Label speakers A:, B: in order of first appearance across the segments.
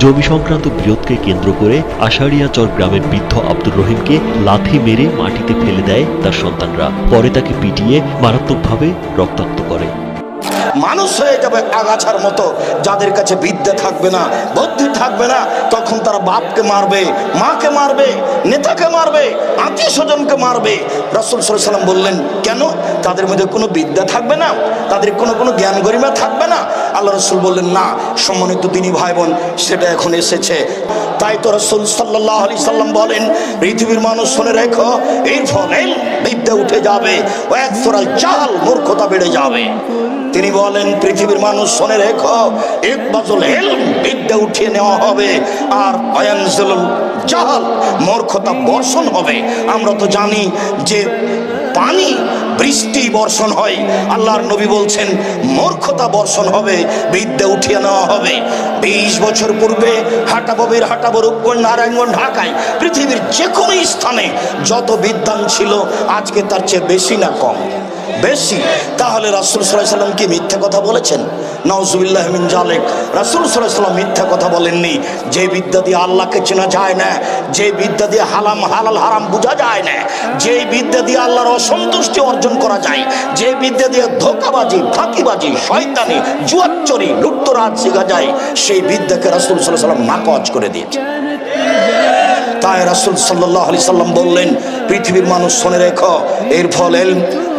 A: জমি সংক্রান্ত বিরোধকে কেন্দ্র করে আষাঢ়িয়াচর গ্রামের বৃদ্ধ আব্দুর রহিমকে লাথি মেরে মাটিতে ফেলে দেয় তার সন্তানরা। পরে তাকে পিটিয়ে মারাত্মকভাবে রক্তাক্ত করে।
B: মানুষ হয়ে যাবে আগাছার মতো। যাদের কাছে বিদ্যা থাকবে না, বুদ্ধি থাকবে না, তখন তারা বাপকে মারবে, মাকে মারবে, নেতাকে মারবে আত্মীয় স্বজনকে মারবে। রসুল সাল্লাম বললেন, কেন? তাদের মধ্যে কোনো বিদ্যা থাকবে না? তাদের কোনো কোনো জ্ঞান গরিমা থাকবে না? আল্লাহ রসুল বললেন, না, সম্মানিত তিনি ভাই বোন সেটা এখন এসেছে। তাই তো রসুল সাল্লাহ আলি সাল্লাম বলেন, পৃথিবীর মানুষ শুনে রেখো এর ফলে বিদ্যা উঠে যাবে, ও এক ফোরাল চাল মূর্খতা বেড়ে যাবে। তিনি বলেন, পৃথিবীর মানুষ শোনে রেখো, এক বাজল হেল বিদ্যা উঠিয়ে নেওয়া হবে, আর অয়ানজল জাহাল মূর্খতা বর্ষণ হবে। আমরা তো জানি যে পানি বৃষ্টি বর্ষণ হয়, আল্লাহর নবী বলছেন, মূর্খতা বর্ষণ হবে, বিদ্যা উঠিয়ে নেওয়া হবে। বিশ বছর পূর্বে হাটাববির হাটাবো রূপগঞ্জ নারায়ণগঞ্জ ঢাকায়, পৃথিবীর যে কোনো স্থানে যত বিদ্যান ছিল, আজকে তার চেয়ে বেশি না কম। বেশি, তাহলে রাসুল সাল্লাম কি মিথ্যা কথা বলেছেন? নওজুবিল্লাহ জালেক রাসুল সাল্লাম মিথ্যা কথা বলেননি। যে বিদ্যা দিয়ে আল্লাহকে চেনা যায় না, যে বিদ্যা দিয়ে হালাম, হালাল, হারাম বোঝা যায় না, যে বিদ্যা দিয়ে আল্লাহর অসন্তুষ্টি অর্জন করা যায়, যে বিদ্যা দিয়ে ধোকাবাজি, ফাঁকিবাজি, শয়তানি, জুয়াচ্চরি, লুট্তরাজ শেখা যায়, সেই বিদ্যাকে রাসুল সাল্লাহ সাল্লাম নাকচ করে দিয়েছে। তাই রাসুল সাল্লাহ আলি সাল্লাম বললেন, পৃথিবীর মানুষ শুনে রেখো, এর ফল এল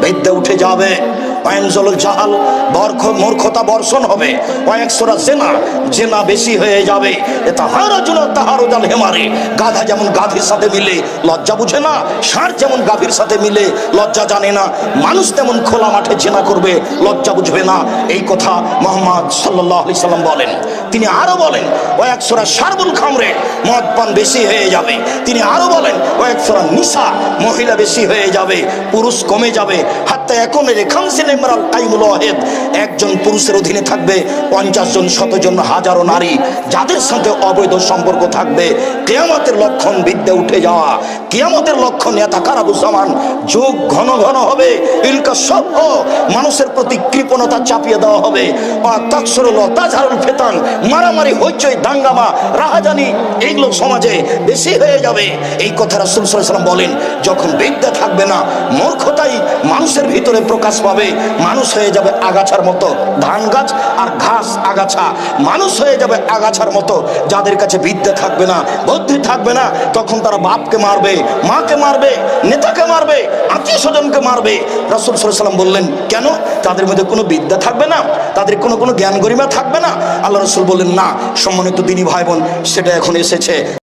B: বিদ্যা উঠে যাবে। মূর্খতা বর্ষণ হবে। জেনা জেনা বেশি হয়ে যাবে। জাল হেমারে গাধা যেমন গাভীর সাথে মিলে, লজ্জা বুঝে না। ষাঁড় যেমন গাভীর সাথে মিলে, লজ্জা জানে না। মানুষ তেমন খোলা মাঠে জেনা করবে, লজ্জা বুঝবে না। এই কথা মোহাম্মদ সাল্লাহ সাল্লাম বলেন। তিনি আরও বলেন ও একশোরা সারবুল খামরে মদ পান বেশি হয়ে যাবে। তিনি আরও বলেন ও একশোরা নিশা মহিলা বেশি হয়ে যাবে, পুরুষ কমে যাবে। হাত্তা এখন রেখাংসিন একজন পুরুষের অধীনে থাকবে পঞ্চাশ জন শতজন হাজারো নারী। যাদের সাথে অবৈধ সম্পর্ক থাকবে, কেয়ামতের লক্ষণ বিদ্যা উঠে যাওয়া। কেয়ামতের লক্ষণ নেতা কারাবুসামান যুগ ঘন ঘন হবে ইলকা সব মানুষের প্রতি কৃপণতা চাপিয়ে দেওয়া হবে। ফেতান, মারামারি, হইচই, দাঙ্গামা, রাহাজানি, এইগুলো সমাজে বেশি হয়ে যাবে। এই কথা রাসুল সাল্লাম বলেন, যখন বিদ্যা থাকবে না, মূর্খতাই মানুষের ভিতরে প্রকাশ পাবে। মানুষ হয়ে যাবে আগাছার মতো ধান গাছ আর ঘাস আগাছা। মানুষ হয়ে যাবে আগাছার মতো। যাদের কাছে বিদ্যা থাকবে না, বুদ্ধি থাকবে না, তখন তারা বাপকে মারবে, মাকে মারবে, নেতাকে মারবে আত্মীয় স্বজনকে মারবে। রসুল সাল্লাম বললেন, কেন? তাদের মধ্যে কোনো বিদ্যা থাকবে না, তাদের কোনো কোনো জ্ঞান গরিমা থাকবে না? আল্লাহ রসুল বললেন, না, সম্মানিত দিনী ভাই বোন সেটা এখন এসেছে।